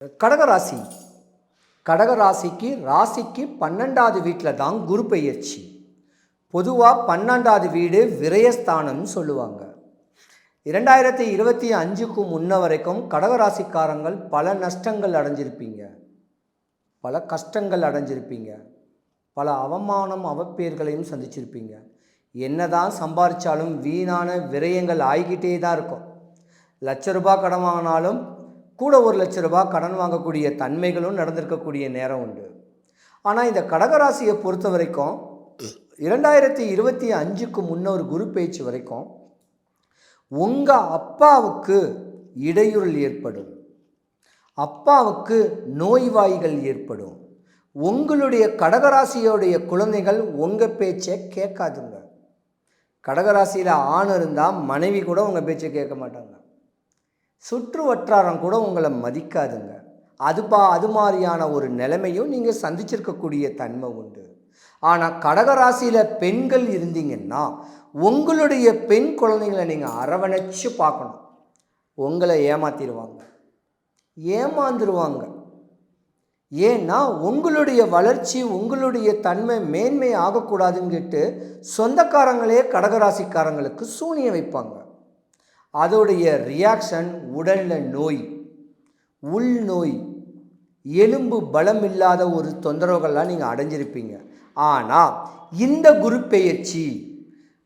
கடகராசி. கடகராசிக்கு ராசிக்கு பன்னெண்டாவது வீட்டில் தான் குரு பெயர்ச்சி. பொதுவாக பன்னெண்டாவது வீடு விரயஸ்தானம்னு சொல்லுவாங்க. இரண்டாயிரத்தி இருபத்தி அஞ்சுக்கு முன்ன வரைக்கும் கடகராசிக்காரங்கள் பல நஷ்டங்கள் அடைஞ்சிருப்பீங்க. பல கஷ்டங்கள் அடைஞ்சிருப்பீங்க. பல அவமானம் அவப்பேர்களையும் சந்திச்சிருப்பீங்க. என்னதான் சம்பாதிச்சாலும் வீணான விரயங்கள் ஆகிக்கிட்டே தான் இருக்கும். லட்ச ரூபாய் கடன் வாங்கினாலும் கூட ஒரு லட்ச ரூபா கடன் வாங்கக்கூடிய தன்மைகளும் நடந்திருக்கக்கூடிய நேரம் உண்டு. ஆனால் இந்த கடகராசியை பொறுத்த வரைக்கும் இரண்டாயிரத்தி இருபத்தி அஞ்சுக்கு முன்ன ஒரு குரு பேச்சு வரைக்கும் உங்கள் அப்பாவுக்கு இடையூறல் ஏற்படும். அப்பாவுக்கு நோய்வாய்கள் ஏற்படும். உங்களுடைய கடகராசியோடைய குழந்தைகள் உங்கள் பேச்சை கேட்காதுங்க. கடகராசியில் ஆண் இருந்தால் மனைவி கூட உங்கள் பேச்சை கேட்க மாட்டாங்க. சுற்று வட்டாரம் கூட உங்களை மதிக்காதுங்க. அது பா அது மாதிரியான ஒரு நிலைமையும் நீங்கள் சந்திச்சிருக்கக்கூடிய தன்மை உண்டு. ஆனால் கடகராசியில் பெண்கள் இருந்தீங்கன்னா உங்களுடைய பெண் குழந்தைங்களை நீங்கள் அரவணைச்சு பார்க்கணும். உங்களை ஏமாத்திடுவாங்க. ஏமாந்துருவாங்க. ஏன்னா உங்களுடைய வளர்ச்சி உங்களுடைய தன்மை மேன்மை ஆகக்கூடாதுன்னுட்டு சொந்தக்காரங்களே கடகராசிக்காரங்களுக்கு சூனியம் வைப்பாங்க. அதோடைய ரியாக்ஷன் உடலில் நோய் உள் நோய் எலும்பு பலம் இல்லாத ஒரு தொந்தரவுகள்லாம் நீங்கள் அடைஞ்சிருப்பீங்க. ஆனால் இந்த குரு பெயர்ச்சி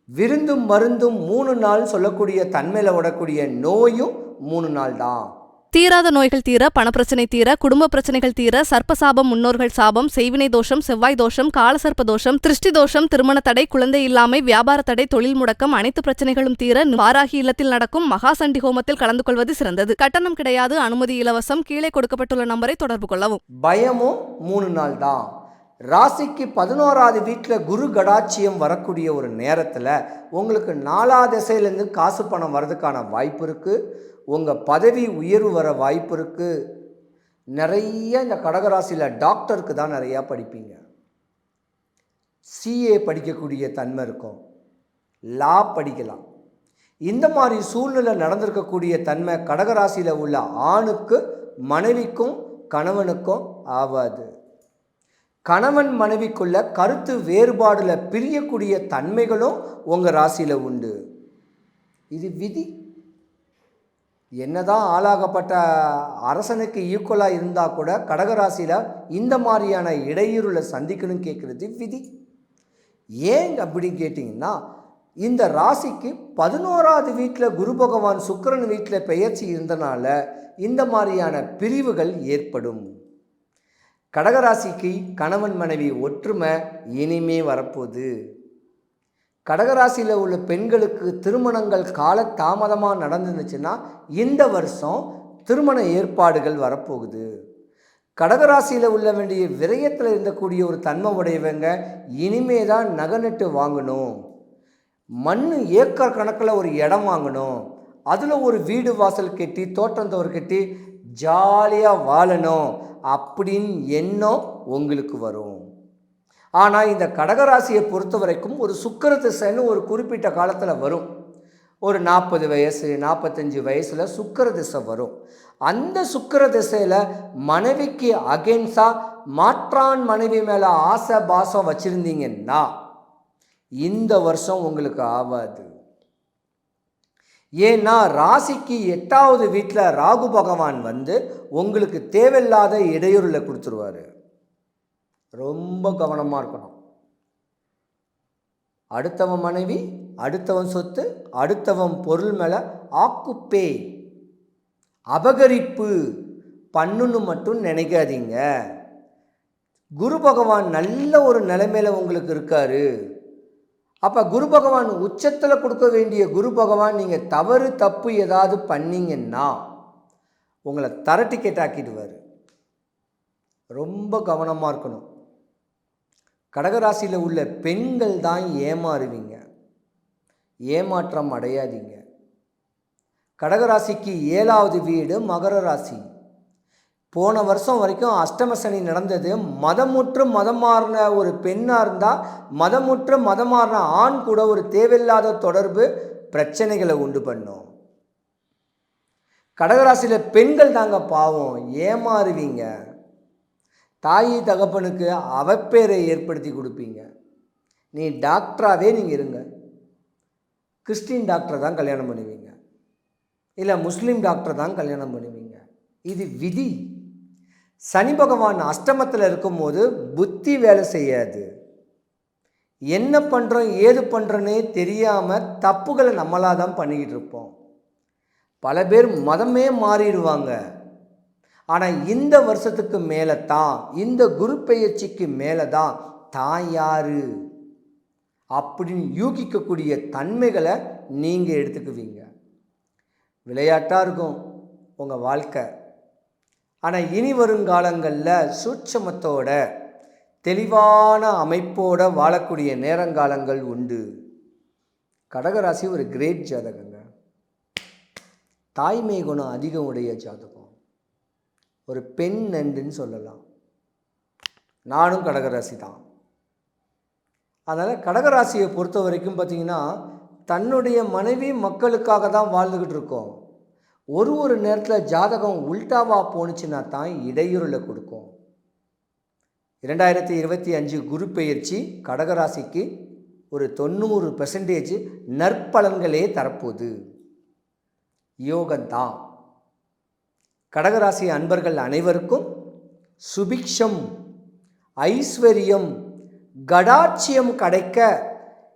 விருந்தும் மருந்தும் மூணு நாள் சொல்லக்கூடிய தன்மையில் விடக்கூடிய நோயும் மூணு நாள் தான் தீராத நோய்கள் தீர பணப்பிரச்சனை தீர குடும்ப பிரச்சனைகள் தீர சர்ப்பசாபம் முன்னோர்கள் சாபம் செய்வினை தோஷம் செவ்வாய் தோஷம் காலசர்ப்ப தோஷம் திருஷ்டி தோஷம் திருமண தடை குழந்தை இல்லாமை வியாபார தடை தொழில் முடக்கம் அனைத்து பிரச்சனைகளும் தீர வாராகி இல்லத்தில் நடக்கும் மகாசண்டி ஹோமத்தில் கலந்து கொள்வது சிறந்தது. கட்டணம் கிடையாது அனுமதி இலவசம் கீழே கொடுக்கப்பட்டுள்ள நம்பரை தொடர்பு கொள்ளவும். பயமும் மூணு நாள் தான் ராசிக்கு பதினோராவது வீட்டில் குரு கடாட்சியம் வரக்கூடிய ஒரு நேரத்தில் உங்களுக்கு நாலா திசையிலேருந்து காசு பணம் வர்றதுக்கான வாய்ப்பு இருக்குது உங்கள் பதவி உயர்வு வர வாய்ப்பு இருக்குது நிறைய இந்த கடகராசியில் டாக்டருக்கு தான் நிறையா படிப்பீங்க. சிஏ படிக்கக்கூடிய தன்மை இருக்கும். லா படிக்கலாம். இந்த மாதிரி சூழ்நிலை நடந்திருக்கக்கூடிய தன்மை கடகராசியில் உள்ள ஆணுக்கு மனைவிக்கும் கணவனுக்கும் ஆவாது. கணவன் மனைவிக்குள்ள கருத்து வேறுபாடில் பிரியக்கூடிய தன்மைகளும் உங்கள் ராசியில் உண்டு. இது விதி. என்னதான் ஆளாகப்பட்ட அரசனுக்கு ஈக்குவலாக இருந்தால் கூட கடகராசியில் இந்த மாதிரியான இடையூறுல சந்திக்கணும் கேட்குறது விதி. ஏன் அப்படின்னு கேட்டிங்கன்னா இந்த ராசிக்கு பதினோராவது வீட்டில் குரு பகவான் சுக்கிரன் வீட்டில் பெயர்ச்சி இருந்தனால இந்த மாதிரியான பிரிவுகள் ஏற்படும். கடகராசிக்கு கணவன் மனைவி ஒற்றுமை இனிமே வரப்போகுது. கடகராசியில் உள்ள பெண்களுக்கு திருமணங்கள் கால தாமதமாக நடந்துருந்துச்சுன்னா இந்த வருஷம் திருமண ஏற்பாடுகள் வரப்போகுது. கடகராசியில் உள்ள வேண்டிய விரயத்தில் இருந்தக்கூடிய ஒரு தன்மை உடையவங்க இனிமே தான் நகநட்டு வாங்கணும். மண் ஏக்கர் கணக்கில் ஒரு இடம் வாங்கணும். அதில் ஒரு வீடு வாசல் கட்டி தோட்டம் தோறு கட்டி ஜாலியாக வாழணும். அப்படின்னு எண்ணம் உங்களுக்கு வரும். ஆனால் இந்த கடகராசியை பொறுத்த வரைக்கும் ஒரு சுக்கர திசைன்னு ஒரு குறிப்பிட்ட காலத்தில் வரும். ஒரு நாற்பது வயசு நாற்பத்தஞ்சு வயசில் சுக்கர திசை வரும். அந்த சுக்கர திசையில் மனைவிக்கு அகென்ஸ்டாக மாற்றான் மனைவி மேலே ஆசை பாசம் வச்சுருந்தீங்கன்னா இந்த வருஷம் உங்களுக்கு ஆகாது ஏன்னா ராசிக்கு எட்டாவது வீட்டில் ராகு பகவான் வந்து உங்களுக்கு தேவையில்லாத இடையூறுல கொடுத்துருவாரு. ரொம்ப கவனமாக இருக்கணும். அடுத்தவன் மனைவி அடுத்தவன் சொத்து அடுத்தவன் பொருள் மேலே ஆக்குப்பே. அபகரிப்பு பண்ணுன்னு மட்டும் நினைக்காதீங்க. குரு பகவான் நல்ல ஒரு நிலைமையில் உங்களுக்கு இருக்காரு. அப்போ குரு பகவான் உச்சத்தில் கொடுக்க வேண்டிய குரு பகவான் நீங்கள் தவறு தப்பு ஏதாவது பண்ணீங்கன்னா உங்களை தர டிக்கெட் ஆக்கிடுவார் ரொம்ப கவனமாக இருக்கணும். கடகராசியில் உள்ள பெண்கள் தான் ஏமாறுவீங்க. ஏமாற்றம் அடையாதீங்க. கடகராசிக்கு ஏழாவது வீடு மகர ராசி. போன வருஷம் வரைக்கும் அஷ்டம சனி நடந்தது. மதமுற்று மதம் மாறின ஒரு பெண்ணாக இருந்தால் மதமுற்று மதம் மாறின ஆண் கூட ஒரு தேவையில்லாத தொடர்பு பிரச்சனைகளை உண்டு பண்ணும். கடகராசியில் பெண்கள் தாங்க பாவம். ஏமாறுவீங்க. தாயி தகப்பனுக்கு அவப்பேரை ஏற்படுத்தி கொடுப்பீங்க. நீ டாக்டராகவே நீங்கள் இருங்க. கிறிஸ்டின் டாக்டரை தான் கல்யாணம் பண்ணுவீங்க. இல்லை முஸ்லீம் டாக்டரை தான் கல்யாணம் பண்ணுவீங்க. இது விதி. சனி பகவான் அஷ்டமத்தில் இருக்கும்போது புத்தி வேலை செய்யாது. என்ன பண்ணுறோம் ஏது பண்ணுறோன்னே தெரியாமல் தப்புகளை நம்மளாக தான் பண்ணிக்கிட்டு இருப்போம். பல பேர் மதமே மாறிடுவாங்க. ஆனால் இந்த வருஷத்துக்கு மேலே தான் இந்த குரு பெயர்ச்சிக்கு மேலே தான் தான் யாரு? அப்படின்னு யூகிக்கக்கூடிய தன்மைகளை நீங்கள் எடுத்துக்குவீங்க. விளையாட்டாக இருக்கும் உங்கள் வாழ்க்கை. ஆனால் இனி வருங்காலங்களில் சூட்சமத்தோட தெளிவான அமைப்போட வாழக்கூடிய நேரங்காலங்கள் உண்டு. கடகராசி ஒரு கிரேட் ஜாதகங்க. தாய்மை குணம் அதிகம் உடைய ஜாதகம். ஒரு பெண் நண்டுன்னு சொல்லலாம். நானும் கடகராசி தான். அதனால் கடகராசியை பொறுத்த வரைக்கும் பார்த்தீங்கன்னா தன்னுடைய மனைவி மக்களுக்காக தான் வாழ்ந்துக்கிட்டு இருக்கோம். ஒரு ஒரு நேரத்தில் ஜாதகம் உல்டாவா போணுச்சுன்னா தான் இடையூறலை கொடுக்கும். இரண்டாயிரத்தி இருபத்தி அஞ்சு குரு பெயர்ச்சி கடகராசிக்கு ஒரு தொண்ணூறு பெர்சன்டேஜ் நற்பலன்களே தரப்போகுது. யோகந்தான். கடகராசி அன்பர்கள் அனைவருக்கும் சுபிக்ஷம் ஐஸ்வர்யம் கடாட்சியம் கிடைக்க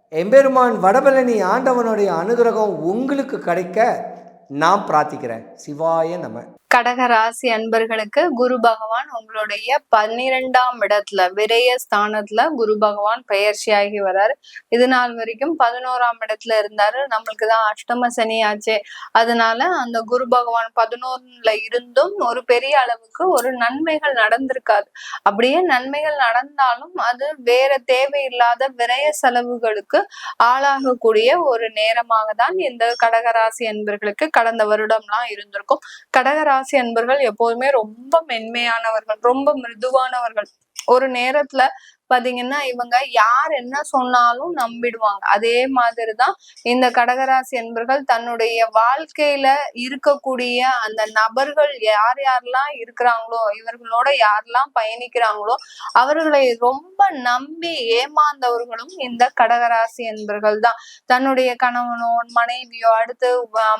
எம்பெருமான் வடபழனி ஆண்டவனுடைய அனுகிரகம் உங்களுக்கு கிடைக்க நான் பிரார்த்திக்கிறேன். சிவாய நம. கடக ராசி அன்பர்களுக்கு குரு பகவான் உங்களுடைய பன்னிரெண்டாம் இடத்துல விரய ஸ்தானத்துல குரு பகவான் பெயர்ச்சியாகி வர்றாரு இது நாள் வரைக்கும் பதினோராம் இடத்துல இருந்தாரு. நம்மளுக்கு தான் அஷ்டம சனி ஆச்சே. அதனால அந்த குரு பகவான் பதினோருல இருந்தும் ஒரு பெரிய அளவுக்கு ஒரு நன்மைகள் நடந்திருக்காது. அப்படியே நன்மைகள் நடந்தாலும் அது வேற தேவையில்லாத விரய செலவுகளுக்கு ஆளாகக்கூடிய ஒரு நேரமாக தான் இந்த கடகராசி அன்பர்களுக்கு கடந்த வருடம்லாம் இருந்திருக்கும். கடகராசி அன்பர்கள் எப்போதுமே ரொம்ப மென்மையானவர்கள் ரொம்ப மிருதுவானவர்கள். ஒரு நேரத்துல பாத்தீங்கன்னா இவங்க யார் என்ன சொன்னாலும் நம்பிடுவாங்க. அதே மாதிரிதான் இந்த கடகராசி என்பர்கள் தன்னுடைய வாழ்க்கையில இருக்கக்கூடிய அந்த நபர்கள் யார் யாரெல்லாம் இருக்கிறாங்களோ இவர்களோட யாரெல்லாம் பயணிக்கிறாங்களோ அவர்களை ரொம்ப நம்பி ஏமாந்தவர்களும் இந்த கடகராசி என்பர்கள் தான் தன்னுடைய கணவனோ மனைவியோ அடுத்து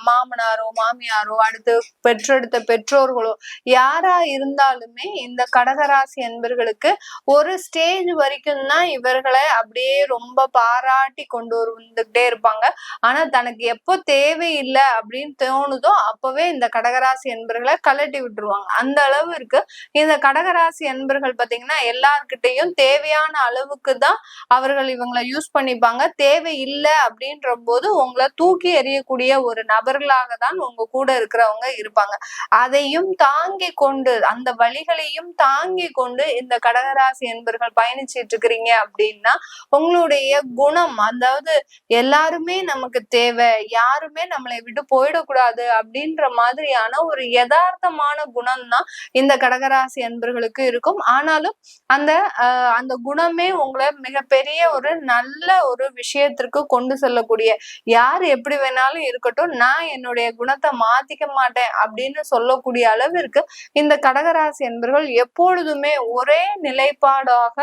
மாமனாரோ மாமியாரோ அடுத்து பெற்றெடுத்த பெற்றோர்களோ யாரா இருந்தாலுமே இந்த கடகராசி என்பர்களுக்கு ஒரு ஸ்டேஜ் வரைக்கும் தான் இவர்களை அப்படியே ரொம்ப பாராட்டி கொண்டு வந்துகிட்டே இருப்பாங்க. ஆனா தனக்கு எப்போ தேவையில்லை அப்படின்னு தோணுதோ அப்பவே இந்த கடகராசி என்பர்களை கலட்டி விட்டுருவாங்க. அந்த அளவு இருக்கு இந்த கடகராசி என்பர்கள் பாத்தீங்கன்னா எல்லார்கிட்டையும் தேவையான அளவுக்கு தான் அவர்கள் இவங்களை யூஸ் பண்ணிப்பாங்க. தேவை இல்லை அப்படின்ற போது உங்களை தூக்கி எறியக்கூடிய ஒரு நபர்களாக தான் உங்க கூட இருக்கிறவங்க இருப்பாங்க. அதையும் தாங்கி கொண்டு அந்த வழிகளையும் தாங்கி கொண்டு இந்த கடகராசி என்பர்கள் பயணிச்சிட்டு இருக்கிறீங்க அப்படின்னா உங்களுடைய குணம் அதாவது எல்லாருமே நமக்கு தேவை யாருமே நம்மளை விட்டு போயிடக்கூடாது அப்படின்ற மாதிரியான ஒரு யதார்த்தமான குணம் தான் இந்த கடகராசி அன்பர்களுக்கு இருக்கும். ஆனாலும் அந்த அந்த குணமே உங்களை மிகப்பெரிய ஒரு நல்ல ஒரு விஷயத்திற்கு கொண்டு செல்லக்கூடிய யார் எப்படி வேணாலும் இருக்கட்டும் நான் என்னுடைய குணத்தை மாத்திக்க மாட்டேன் அப்படின்னு சொல்லக்கூடிய அளவிற்கு இந்த கடகராசி என்பர்கள் எப்பொழுதுமே ஒரே நிலைப்பாடாக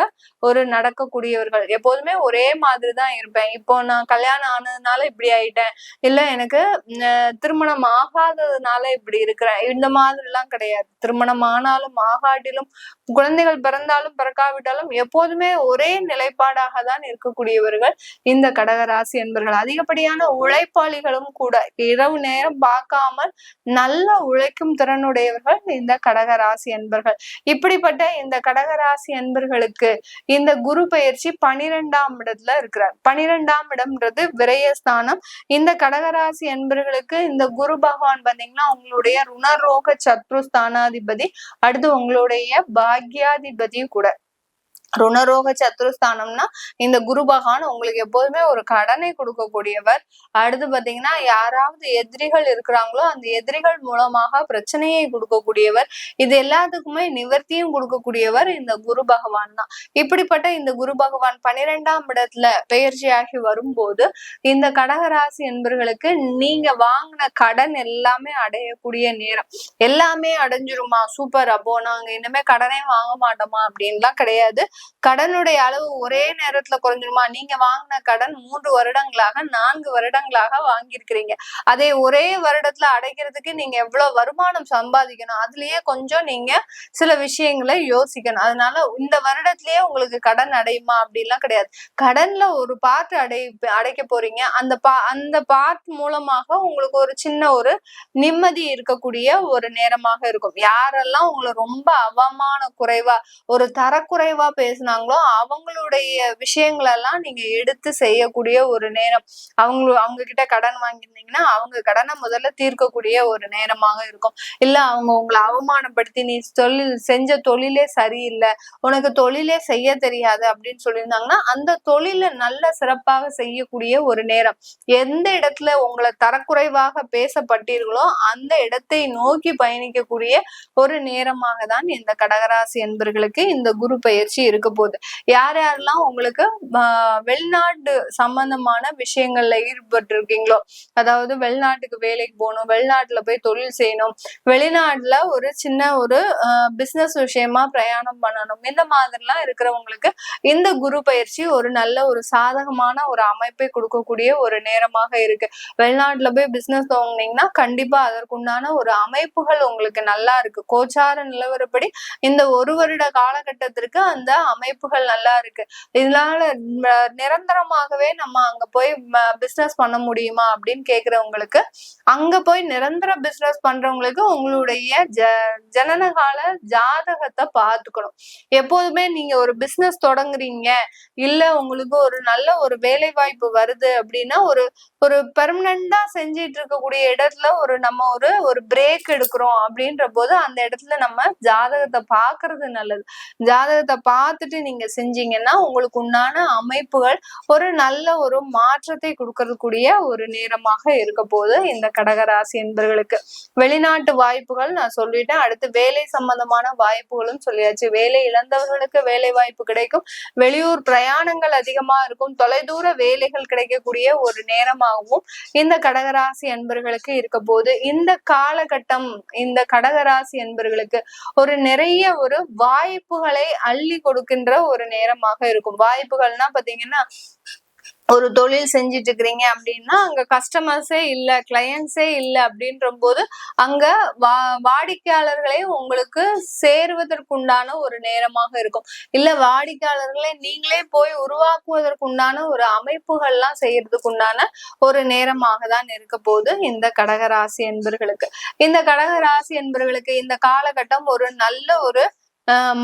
ஒரு நடக்கக்கூடியவர்கள். எப்போதுமே ஒரே மாதிரி தான் இருப்பேன். இப்போ நான் கல்யாணம் ஆனதுனால இப்படி ஆயிட்டேன். இல்ல எனக்கு திருமணம் ஆகாததுனால இப்படி இருக்கிறேன். இந்த மாதிரி எல்லாம் கிடையாது. திருமணம் ஆனாலும் ஆகாட்டிலும் குழந்தைகள் பிறந்தாலும் பிறக்காவிட்டாலும் எப்போதுமே ஒரே நிலைப்பாடாக தான் இருக்கக்கூடியவர்கள் இந்த கடகராசி என்பர்கள் அதிகப்படியான உழைப்பாளிகளும் கூட இரவு நேரம் பார்க்காமல் நல்ல உழைக்கும் திறனுடையவர்கள் இந்த கடகராசி என்பர்கள் இப்படிப்பட்ட இந்த கடகராசி என்பர்களுக்கு இந்த குரு பயிற்சி பனிரெண்டாம் இடத்துல இருக்கிறார். பனிரெண்டாம் இடம்ன்றது விரயஸ்தானம் இந்த கடகராசி என்பர்களுக்கு இந்த குரு பகவான் பாத்தீங்கன்னா உங்களுடைய ருணரோக சத்ரு ஸ்தானாதிபதி அடுத்து உங்களுடைய பாக்யாதிபதியும் கூட. ருணரோக சத்துருஸ்தானம்னா இந்த குரு பகவான் உங்களுக்கு எப்போதுமே ஒரு கடனை கொடுக்கக்கூடியவர். அடுத்து பாத்தீங்கன்னா யாராவது எதிரிகள் இருக்கிறாங்களோ அந்த எதிரிகள் மூலமாக பிரச்சனையை கொடுக்கக்கூடியவர். இது எல்லாத்துக்குமே நிவர்த்தியும் கொடுக்கக்கூடியவர் இந்த குரு பகவான் தான். இப்படிப்பட்ட இந்த குரு பகவான் பன்னிரெண்டாம் இடத்துல பெயர்ச்சியாகி வரும்போது இந்த கடகராசி என்பர்களுக்கு நீங்க வாங்கின கடன் எல்லாமே அடையக்கூடிய நேரம். எல்லாமே அடைஞ்சிருமா? சூப்பர். அப்போ நாங்க இனிமே கடனே வாங்க மாட்டோமா? அப்படின்லாம் கிடையாது. கடனுடைய அளவு ஒரே நேரத்துல குறைஞ்சிருமா? நீங்க வாங்கின கடன் மூன்று வருடங்களாக நான்கு வருடங்களாக வாங்கியிருக்கிறீங்க. அதை ஒரே வருடத்துல அடைக்கிறதுக்கு நீங்க எவ்வளவு வருமானம் சம்பாதிக்கணும்? அதுலயே கொஞ்சம் நீங்க சில விஷயங்களை யோசிக்கணும். அதனால இந்த வருடத்திலேயே உங்களுக்கு கடன் அடையுமா? அப்படிலாம் கிடையாது. கடன்ல ஒரு பார்ட் அடை அடைக்க போறீங்க. அந்த பா அந்த பார்ட் மூலமாக உங்களுக்கு ஒரு சின்ன ஒரு நிம்மதி இருக்கக்கூடிய ஒரு நேரமாக இருக்கும். யாரெல்லாம் உங்களை ரொம்ப அவமான குறைவா ஒரு தரக்குறைவா பேசுனாங்களோ அவங்களுடைய விஷயங்களெல்லாம் நீங்க எடுத்து செய்யக்கூடிய ஒரு நேரம். அவங்க அவங்க கிட்ட கடன் வாங்கியிருந்தீங்கன்னா அவங்க கடனை முதல்ல தீர்க்கக்கூடிய ஒரு நேரமாக இருக்கும். இல்ல அவங்க உங்களை அவமானப்படுத்தி நீ தொழில் செஞ்ச தொழிலே சரியில்லை. உனக்கு தொழிலே செய்ய தெரியாது அப்படின்னு சொல்லியிருந்தாங்கன்னா அந்த தொழிலை நல்ல சிறப்பாக செய்யக்கூடிய ஒரு நேரம். எந்த இடத்துல உங்களை தரக்குறைவாக பேசப்பட்டீர்களோ அந்த இடத்தை நோக்கி பயணிக்கக்கூடிய ஒரு நேரமாக தான் இந்த கடகராசி என்பர்களுக்கு இந்த குரு பயிற்சி இருக்க போகுது யார் யாரெல்லாம் உங்களுக்கு வெளிநாடு வெளிநாட்டு சம்பந்தமான விஷயங்கள்ல ஈடுபட்டு இருக்கீங்களோ அதாவது வெளிநாட்டுக்கு வேலைக்கு போகணும் வெளிநாட்டுல போய் தொழில் செய்யணும் வெளிநாட்டுல ஒரு சின்ன ஒரு பிசினஸ் விஷயமா பிரயாணம் பண்ணணும் இந்த மாதிரிலாம் இருக்கிறவங்களுக்கு இந்த குரு பயிற்சி ஒரு நல்ல ஒரு சாதகமான ஒரு அமைப்பை கொடுக்கக்கூடிய ஒரு நேரமாக இருக்கு. வெளிநாட்டுல போய் பிசினஸ் துவங்குனீங்கன்னா கண்டிப்பா அதற்குண்டான ஒரு அமைப்புகள் உங்களுக்கு நல்லா இருக்கு. கோச்சார நிலவரப்படி இந்த ஒரு வருட காலகட்டத்திற்கு அந்த அமைப்புகள் நல்லா இருக்கு. இதனால நிரந்தரமாகவே நம்ம அங்க போய் பிசினஸ் பண்ண முடியுமா அப்படின்னு கேக்குறவங்களுக்கு அங்க போய் நிரந்தர பிசினஸ் பண்றவங்களுக்கு உங்களுடைய ஜ ஜனனகால ஜாதகத்தை பார்த்துக்கணும். எப்போதுமே நீங்க ஒரு பிசினஸ் தொடங்குறீங்க இல்ல உங்களுக்கு ஒரு நல்ல ஒரு வேலை வாய்ப்பு வருது அப்படின்னா ஒரு ஒரு பெர்மனண்டா செஞ்சிட்டு இருக்கக்கூடிய இடத்துல ஒரு நம்ம ஒரு ஒரு பிரேக் எடுக்கிறோம் அப்படின்ற போது அந்த இடத்துல நம்ம ஜாதகத்தை பாக்குறது நல்லது. ஜாதகத்தை பார்த்து பார்த்துட்டு நீங்க செஞ்சீங்கன்னா உங்களுக்கு உண்டான அமைப்புகள் ஒரு நல்ல ஒரு மாற்றத்தை கொடுக்கறதுக்கூடிய ஒரு நேரமாக இருக்க போது இந்த கடகராசி என்பர்களுக்கு. வெளிநாட்டு வாய்ப்புகள் நான் சொல்லிட்டேன். அடுத்து வேலை சம்பந்தமான வாய்ப்புகளும் சொல்லியாச்சு. வேலை இழந்தவர்களுக்கு வேலை வாய்ப்பு கிடைக்கும். வெளியூர் பிரயாணங்கள் அதிகமா இருக்கும். தொலைதூர வேலைகள் கிடைக்கக்கூடிய ஒரு நேரமாகவும் இந்த கடகராசி என்பர்களுக்கு இருக்க போது இந்த காலகட்டம் இந்த கடகராசி என்பர்களுக்கு ஒரு நிறைய ஒரு வாய்ப்புகளை அள்ளி கொடுக்கின்ற ஒரு நேரமாக இருக்கும். வாய்ப்புகள்னா பாத்தீங்கன்னா ஒரு தொழில் செஞ்சுட்டு இருக்கிறீங்க அப்படின்னா அங்க கஸ்டமர்ஸே இல்ல கிளையன்ஸே இல்ல அப்படின்ற போது அங்க வா வாடிக்கையாளர்களே உங்களுக்கு சேருவதற்குண்டான ஒரு நேரமாக இருக்கும். இல்ல வாடிக்கையாளர்களை நீங்களே போய் உருவாக்குவதற்குண்டான ஒரு அமைப்புகள்லாம் செய்யறதுக்கு உண்டான ஒரு நேரமாக தான் இருக்க போது இந்த கடகராசி என்பர்களுக்கு. இந்த கடகராசி என்பர்களுக்கு இந்த காலகட்டம் ஒரு நல்ல ஒரு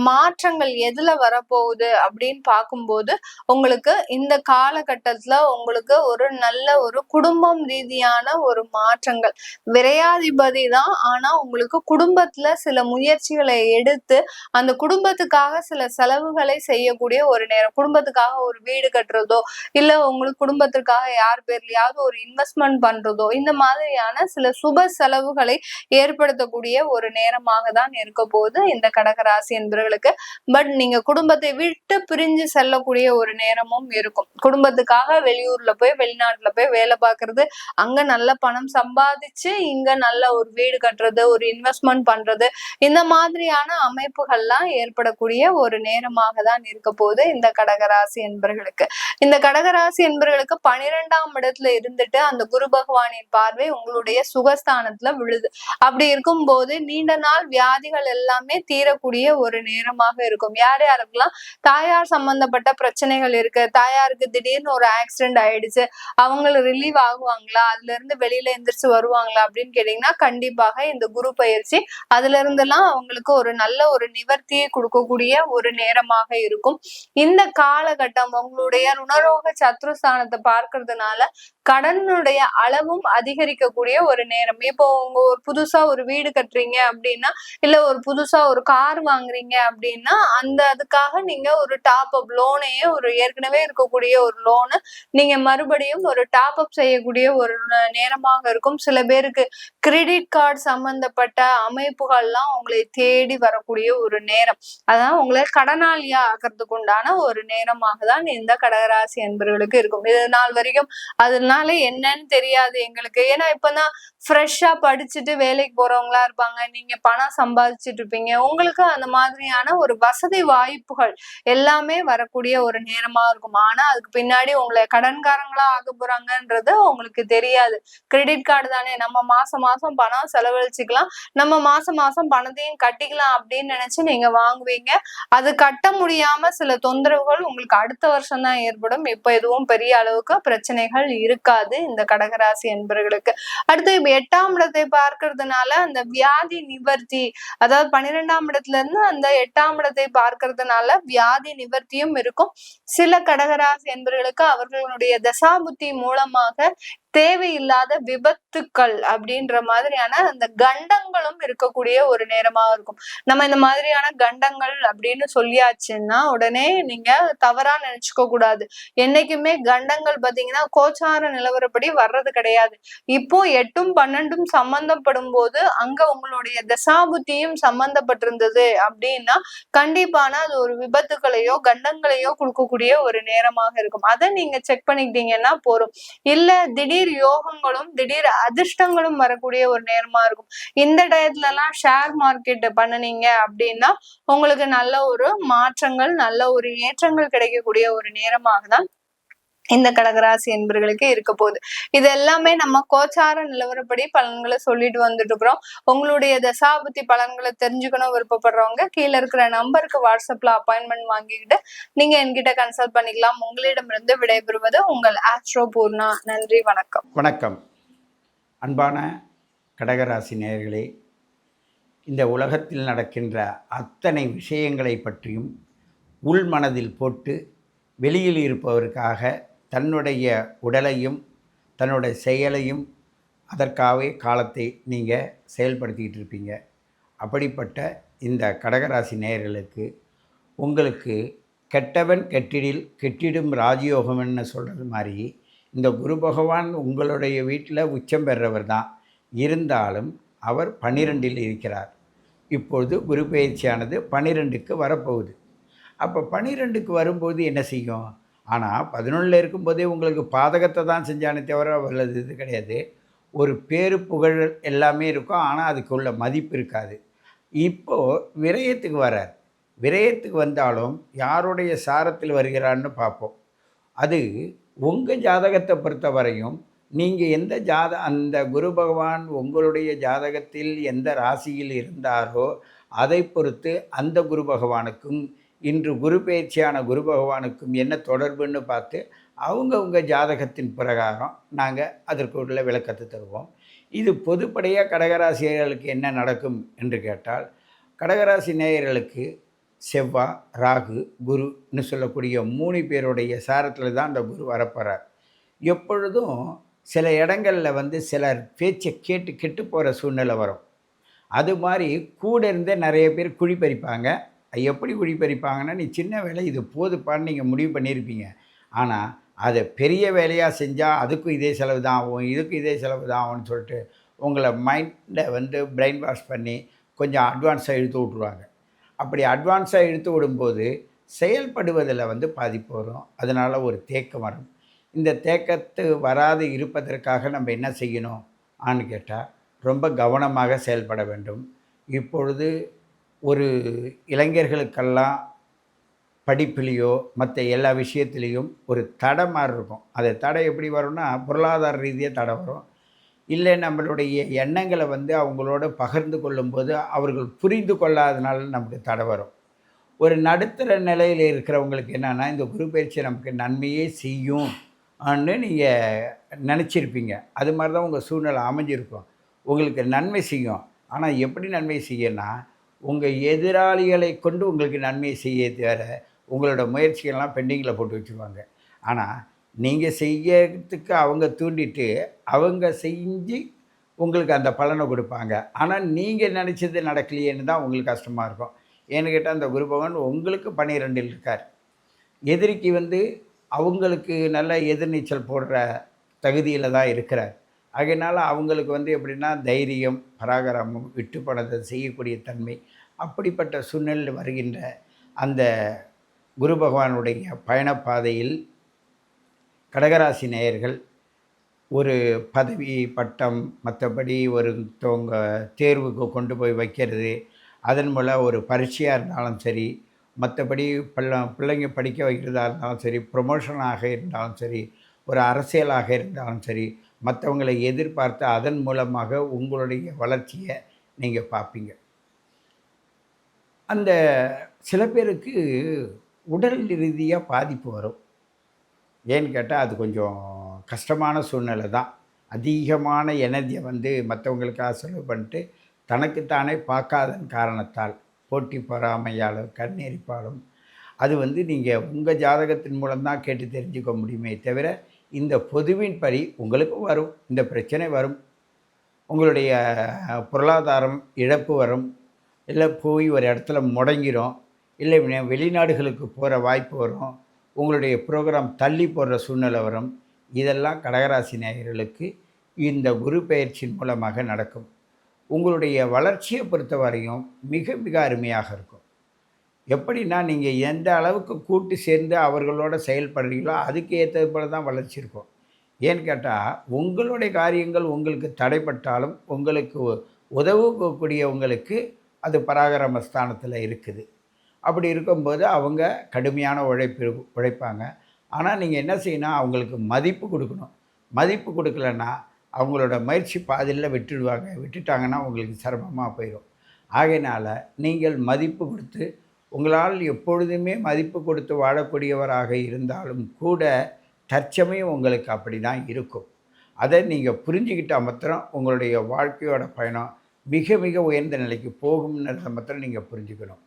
மாற்றங்கள் எதுல வரப்போகுது அப்படின்னு பார்க்கும்போது உங்களுக்கு இந்த காலகட்டத்துல உங்களுக்கு ஒரு நல்ல ஒரு குடும்பம் ரீதியான ஒரு மாற்றங்கள். விரையாதிபதி தான் ஆனா உங்களுக்கு குடும்பத்துல சில முயற்சிகளை எடுத்து அந்த குடும்பத்துக்காக சில செலவுகளை செய்யக்கூடிய ஒரு நேரம். குடும்பத்துக்காக ஒரு வீடு கட்டுறதோ இல்ல உங்களுக்கு குடும்பத்திற்காக யார் பேர்லயாவது ஒரு இன்வெஸ்ட்மெண்ட் பண்றதோ இந்த மாதிரியான சில சுப செலவுகளை ஏற்படுத்தக்கூடிய ஒரு நேரமாக தான் இருக்க போது இந்த கடகராசி என்பவர்களுக்கு பட் நீங்க குடும்பத்தை விட்டு பிரிஞ்சு செல்லக்கூடிய ஒரு நேரமும் இருக்கும். குடும்பத்துக்காக வெளியூர்ல போய் வெளிநாட்டுல போய் வேலை பார்க்கறது அங்க நல்ல பணம் சம்பாதிச்சு இங்க நல்ல ஒரு வீடு கட்டுறது ஒரு இன்வெஸ்ட்மெண்ட் பண்றது இந்த மாதிரியான அமைப்புகள்லாம் ஏற்படக்கூடிய ஒரு நேரமாக தான் இருக்க போது இந்த கடகராசி என்பர்களுக்கு இந்த கடகராசி என்பர்களுக்கு பனிரெண்டாம் இடத்துல இருந்துட்டு அந்த குரு பகவானின் பார்வை உங்களுடைய சுகஸ்தானத்துல விழுது. அப்படி இருக்கும்போது நீண்ட நாள் வியாதிகள் எல்லாமே தீரக்கூடிய ஒரு நேரமாக இருக்கும். யார் யாருக்கெல்லாம் தாயார் சம்பந்தப்பட்ட பிரச்சனைகள் இருக்கு தாயாருக்கு திடீர்னு ஒரு ஆக்சிடென்ட் ஆயிடுச்சு அவங்க ரிலீவ் ஆகுவாங்களா அதுல இருந்து வெளியில எந்திரிச்சு வருவாங்களா அப்படின்னு கேட்டீங்கன்னா கண்டிப்பாக இந்த குரு பயிற்சி அதுல இருந்தெல்லாம் அவங்களுக்கு ஒரு நல்ல ஒரு நிவர்த்தியை கொடுக்கக்கூடிய ஒரு நேரமாக இருக்கும். இந்த காலகட்டம் உங்களுடைய ருணரோக சத்ருஸ்தானத்தை பார்க்கறதுனால கடனுடைய அளவும் அதிகரிக்கக்கூடிய ஒரு நேரம். இப்போ உங்க ஒரு புதுசா ஒரு வீடு கட்டுறீங்க அப்படின்னா இல்ல ஒரு புதுசா ஒரு கார் வாங்க வாங்குறீங்க அப்படின்னா அந்த அதுக்காக நீங்க ஒரு டாப் அப் லோனையே ஒரு ஏற்கனவே இருக்கக்கூடிய ஒரு லோனு நீங்க மறுபடியும் ஒரு டாப் அப் செய்யக்கூடிய ஒரு நேரமாக இருக்கும். சில பேருக்கு கிரெடிட் கார்டு சம்பந்தப்பட்ட அமைப்புகள்லாம் உங்களை தேடி வரக்கூடிய ஒரு நேரம். அதான் உங்களை கடனாளியா ஆக்கிறதுக்கு உண்டான ஒரு நேரமாக தான் இந்த கடகராசி என்பவர்களுக்கு இருக்கும். இது நாள் வரைக்கும் அதனால என்னன்னு தெரியாது எங்களுக்கு. ஏன்னா இப்பதான் ஃப்ரெஷ்ஷா படிச்சுட்டு வேலைக்கு போறவங்களா இருப்பாங்க. நீங்க பணம் சம்பாதிச்சுட்டு இருப்பீங்க. உங்களுக்கு அந்த மாதிரியான ஒரு வசதி வாய்ப்புகள் எல்லாமே வரக்கூடிய ஒரு நேரமா இருக்கும். ஆனா அதுக்கு பின்னாடி உங்களை கடன்காரங்களா ஆக போறாங்கன்றது உங்களுக்கு தெரியாது. கிரெடிட் கார்டு தானே. நம்ம மாசம் மாசம் பணம் செலவழிச்சுக்கலாம். நம்ம மாசம் மாசம் பணத்தையும் கட்டிக்கலாம் அப்படின்னு நினைச்சு நீங்க வாங்குவீங்க. அது கட்ட முடியாம சில தொந்தரவுகள் உங்களுக்கு அடுத்த வருஷம் தான் ஏற்படும். இப்ப எதுவும் பெரிய அளவுக்கு பிரச்சனைகள் இருக்காது இந்த கடகராசி என்பவர்களுக்கு அடுத்து எட்டாம் இடத்தை பார்க்கறதுனால அந்த வியாதி நிவர்த்தி அதாவது பன்னிரெண்டாம் இடத்துல இருந்து அந்த எட்டாம் இடத்தை பார்க்கறதுனால வியாதி நிவர்த்தியும் இருக்கும். சில கடகராசி என்பவர்களுக்கு அவர்களுடைய தசாபுத்தி மூலமாக தேவையில்லாத விபத்துக்கள் அப்படின்ற மாதிரியான அந்த கண்டங்களும் இருக்கக்கூடிய ஒரு நேரமா இருக்கும். நம்ம இந்த மாதிரியான கண்டங்கள் அப்படின்னு சொல்லியாச்சுன்னா உடனே நீங்க தவறா நினைச்சுக்க கூடாது. என்னைக்குமே கண்டங்கள் பாத்தீங்கன்னா கோச்சார நிலவரப்படி வர்றது கிடையாது. இப்போ எட்டும் பன்னெண்டும் சம்பந்தப்படும் போது அங்க உங்களுடைய தசாபுத்தியும் சம்பந்தப்பட்டிருந்தது அப்படின்னா கண்டிப்பான அது ஒரு விபத்துகளையோ கண்டங்களையோ கொடுக்கக்கூடிய ஒரு நேரமாக இருக்கும். அதை நீங்க செக் பண்ணிக்கிட்டீங்கன்னா போதும். இல்ல திடீர் திடீர் யோகங்களும் திடீர் அதிர்ஷ்டங்களும் வரக்கூடிய ஒரு நேரமா இருக்கும். இந்த டயத்துல எல்லாம் ஷேர் மார்க்கெட் பண்ணுனீங்க அப்படின்னா உங்களுக்கு நல்ல ஒரு மாற்றங்கள் நல்ல ஒரு ஏற்றங்கள் கிடைக்கக்கூடிய ஒரு நேரமாக தான் இந்த கடகராசி என்பர்களுக்கு இருக்க போகுது. இது எல்லாமே நம்ம கோச்சார நிலவரப்படி பலன்களை சொல்லிட்டு வந்துட்டு இருக்கிறோம் உங்களுடைய தசாபுத்தி பலன்களை தெரிஞ்சுக்கணும் விருப்பப்படுறவங்க கீழே இருக்கிற நம்பருக்கு வாட்ஸ்அப்ல அப்பாயின்மெண்ட் வாங்கிக்கிட்டு நீங்க என்கிட்ட கன்சல்ட் பண்ணிக்கலாம். உங்களிடமிருந்து விடைபெறுவது உங்கள் ஆஸ்ட்ரோ பூர்ணா நன்றி வணக்கம். வணக்கம். அன்பான கடகராசி நேயர்களே இந்த உலகத்தில் நடக்கின்ற அத்தனை விஷயங்களை பற்றியும் உள்மனதில் போட்டு வெளியில் இருப்பவருக்காக தன்னுடைய உடலையும் தன்னுடைய செயலையும் அதற்காகவே காலத்தை நீங்கள் செயல்படுத்திக்கிட்டு இருப்பீங்க. அப்படிப்பட்ட இந்த கடகராசி நேயர்களுக்கு உங்களுக்கு கெட்டவன் கெட்டிடில் கெட்டிடும் ராஜயோகம்னு சொல்கிறது மாதிரி இந்த குரு பகவான் உங்களுடைய வீட்டில் உச்சம் பெறவர் தான். இருந்தாலும் அவர் பன்னிரெண்டில் இருக்கிறார். இப்பொழுது குரு பயிற்சியானது பன்னிரெண்டுக்கு வரப்போகுது. அப்போ பன்னிரெண்டுக்கு வரும்போது என்ன செய்யும்? ஆனால் பதினொன்றில் இருக்கும்போதே உங்களுக்கு பாதகத்தை தான் செஞ்சானே தவிர வல்லது இது கிடையாது. ஒரு பேரு புகழ் எல்லாமே இருக்கும். ஆனால் அதுக்கு உள்ள மதிப்பு இருக்காது. இப்போது விரயத்துக்கு வரார். விரயத்துக்கு வந்தாலும் யாருடைய சாரத்தில் வருகிறான்னு பார்ப்போம். அது உங்கள் ஜாதகத்தை பொறுத்த வரையும் நீங்கள் எந்த ஜாத அந்த குரு பகவான் உங்களுடைய ஜாதகத்தில் எந்த ராசியில் இருந்தாரோ அதை பொறுத்து அந்த குரு பகவானுக்கும் இன்று குரு பயிற்சியான குரு பகவானுக்கும் என்ன தொடர்புன்னு பார்த்து அவங்கவுங்க ஜாதகத்தின் பிரகாரம் நாங்கள் அதற்கு உள்ள விளக்கத்தை தருவோம். இது பொதுப்படையாக கடகராசியர்களுக்கு என்ன நடக்கும் என்று கேட்டால் கடகராசி நேயர்களுக்கு செவ்வாய் ராகு குருன்னு சொல்லக்கூடிய மூணு பேருடைய சாரத்தில் தான் அந்த குரு வரப்போகிறார் எப்பொழுதும் சில இடங்களில் வந்து சிலர் பேச்சை கேட்டு கெட்டு போகிற சூழ்நிலை வரும். அது மாதிரி கூட இருந்தே நிறைய பேர் குழி பறிப்பாங்க. எப்படி குழி பறிப்பாங்கன்னா நீ சின்ன வேலை இது போதுப்பான்னு நீங்கள் முடிவு பண்ணியிருப்பீங்க ஆனால் அதை பெரிய வேலையாக செஞ்சால் அதுக்கும் இதே செலவு தான் ஆகும் இதுக்கும் இதே செலவு தான் ஆகும்னு சொல்லிட்டு உங்களை மைண்டை வந்து பிரெயின் வாஷ் பண்ணி கொஞ்சம் அட்வான்ஸாக இழுத்து விட்ருவாங்க அப்படி அட்வான்ஸாக இழுத்து விடும்போது செயல்படுவதில் வந்து பாதிப்பு வரும். அதனால் ஒரு தேக்கம் வரும். இந்த தேக்கத்து வராது இருப்பதற்காக நம்ம என்ன செய்யணும் ஆன்னு கேட்டால் ரொம்ப கவனமாக செயல்பட வேண்டும். இப்பொழுது ஒரு இளைஞர்களுக்கெல்லாம் படிப்புலேயோ மற்ற எல்லா விஷயத்துலேயும் ஒரு தடை மாதிரி இருக்கும். அது தடை எப்படி வரும்னா பொருளாதார ரீதியாக தடை வரும். இல்லை நம்மளுடைய எண்ணங்களை வந்து அவங்களோட பகிர்ந்து கொள்ளும்போது அவர்கள் புரிந்து கொள்ளாதனால நமக்கு தடை வரும். ஒரு நடுத்தர நிலையில் இருக்கிறவங்களுக்கு என்னென்னா இந்த குரு பயிற்சி நமக்கு நன்மையே செய்யும் ஆன்னு நீங்கள் நினச்சிருப்பீங்க. அது மாதிரி தான் உங்கள் சூழ்நிலை அமைஞ்சிருக்கும். உங்களுக்கு நன்மை செய்யும். ஆனால் எப்படி நன்மை செய்யணும்னா உங்கள் எதிராளிகளை கொண்டு உங்களுக்கு நன்மை செய்ய தவிர உங்களோட முயற்சிகள்லாம் பெண்டிங்கில் போட்டு வச்சுருவாங்க. ஆனால் நீங்கள் செய்யறதுக்கு அவங்க தூண்டிட்டு அவங்க செஞ்சு உங்களுக்கு அந்த பலனை கொடுப்பாங்க. ஆனால் நீங்கள் நினச்சது நடக்கலையேன்னு தான் உங்களுக்கு கஷ்டமாக இருக்கும். ஏன்னு கேட்டால் அந்த குரு பகவான் உங்களுக்கு பன்னிரெண்டில் இருக்கார். எதிரிக்கு வந்து அவங்களுக்கு நல்ல எதிர்நீச்சல் போடுற தகுதியில் தான் இருக்கிறார். ஆகையினால அவங்களுக்கு வந்து எப்படின்னா தைரியம் பராகரமும் விட்டுப்படத்தை செய்யக்கூடிய தன்மை அப்படிப்பட்ட சூழ்நிலையில் வருகின்ற அந்த குரு பகவானுடைய பயணப்பாதையில் கடகராசி நேயர்கள் ஒரு பதவி பட்டம் மற்றபடி ஒருத்தவங்க தேர்வுக்கு கொண்டு போய் வைக்கிறது அதன் மூலம் ஒரு பரீட்சையாக இருந்தாலும் சரி மற்றபடி பிள்ளை பிள்ளைங்க படிக்க வைக்கிறதா இருந்தாலும் சரி ப்ரொமோஷனாக இருந்தாலும் சரி ஒரு அரசியலாக இருந்தாலும் சரி மற்றவங்களை எதிர்பார்த்து அதன் மூலமாக உங்களுடைய வளர்ச்சியை நீங்கள் பார்ப்பீங்க. அந்த சில பேருக்கு உடல் ரீதியாக பாதிப்பு வரும். ஏன்னு கேட்டால் அது கொஞ்சம் கஷ்டமான சூழ்நிலை தான். அதிகமான எனர்ஜியை வந்து மற்றவங்களுக்காக செலவு பண்ணிட்டு தனக்குத்தானே பார்க்காதன் காரணத்தால் போட்டி பொறாமையாலும் கண்ணெரிப்பாலும் அது வந்து நீங்கள் உங்கள் ஜாதகத்தின் மூலம்தான் கேட்டு தெரிஞ்சுக்க முடியுமே தவிர இந்த பொதுவின் படி உங்களுக்கும் வரும் இந்த பிரச்சனை வரும் உங்களுடைய பொருளாதாரம் இழப்பு வரும் இல்லை போய் ஒரு இடத்துல முடங்கிரும் இல்லை வெளிநாடுகளுக்கு போகிற வாய்ப்பு வரும் உங்களுடைய ப்ரோக்ராம் தள்ளி போடுற சூழ்நிலை வரும் இதெல்லாம் கடகராசி நேயர்களுக்கு இந்த குரு பயிற்சியின் மூலமாக நடக்கும். உங்களுடைய வளர்ச்சியை பொறுத்தவரையும் மிக மிக அருமையாக இருக்கும். எப்படின்னா நீங்கள் எந்த அளவுக்கு கூட்டு சேர்ந்து அவர்களோட செயல்படுறீங்களோ அதுக்கு ஏற்றது போல தான் வளர்ச்சி இருக்கும். ஏன்னு கேட்டால் உங்களுடைய காரியங்கள் உங்களுக்கு தடைப்பட்டாலும் உங்களுக்கு உதவக்கூடியவங்களுக்கு அது பராகரம ஸ்தானத்தில் இருக்குது. அப்படி இருக்கும்போது அவங்க கடுமையான உழைப்பு உழைப்பாங்க. ஆனால் நீங்கள் என்ன செய்யணும் அவங்களுக்கு மதிப்பு கொடுக்கணும். மதிப்பு கொடுக்கலன்னா அவங்களோட முயற்சி பாதியில் விட்டுடுவாங்க. விட்டுட்டாங்கன்னா உங்களுக்கு சிரமமாக போயிடும் ஆகையினால் நீங்கள் மதிப்பு கொடுத்து உங்களால் எப்பொழுதுமே மதிப்பு கொடுத்து வாழக்கூடியவராக இருந்தாலும் கூட தற்சமயம் உங்களுக்கு அப்படி தான் இருக்கும். அதை நீங்கள் புரிஞ்சுக்கிட்டால் மாத்திரம் உங்களுடைய வாழ்க்கையோட பயணம் மிக மிக உயர்ந்த நிலைக்கு போகும்ன்றதை மாத்திரம் நீங்கள் புரிஞ்சுக்கணும்.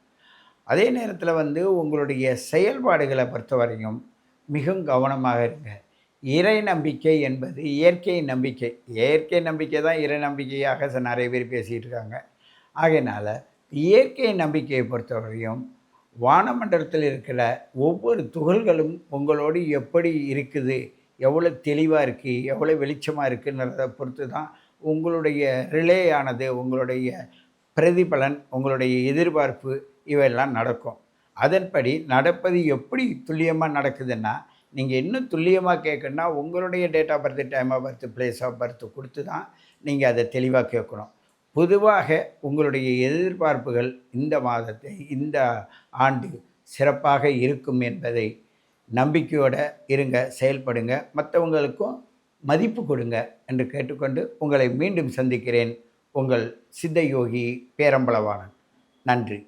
அதே நேரத்தில் வந்து உங்களுடைய செயல்பாடுகளை பொறுத்தவரையும் மிகவும் கவனமாக இருங்க. இறை நம்பிக்கை என்பது இயற்கை நம்பிக்கை. இயற்கை நம்பிக்கை தான் இறை நம்பிக்கையாக ச- நிறைய பேர் பேசிகிட்டு இருக்காங்க. ஆகையினால் இயற்கை நம்பிக்கையை பொறுத்தவரையும் வானமண்டலத்தில் இருக்கிற ஒவ்வொரு துகள்களும் உங்களோடு எப்படி இருக்குது எவ்வளோ தெளிவாக இருக்குது எவ்வளோ வெளிச்சமாக இருக்குன்றதை பொறுத்து தான் உங்களுடைய ரிலே ஆனது உங்களுடைய பிரதிபலன் உங்களுடைய எதிர்பார்ப்பு இவையெல்லாம் நடக்கும். அதன்படி நடப்பது எப்படி துல்லியமாக நடக்குதுன்னா நீங்கள் இன்னும் துல்லியமாக கேட்கணுன்னா உங்களுடைய date of birth time of birth place of birth கொடுத்து தான் நீங்கள் அதை தெளிவாக கேட்கணும். பொதுவாக உங்களுடைய எதிர்பார்ப்புகள் இந்த மாதத்தை இந்த ஆண்டு சிறப்பாக இருக்கும் என்பதை நம்பிக்கையோடு இருங்க செயல்படுங்க. மற்றவங்களுக்கும் மதிப்பு கொடுங்க என்று கேட்டுக்கொண்டு உங்களை மீண்டும் சந்திக்கிறேன். உங்கள் சித்த யோகி நன்றி.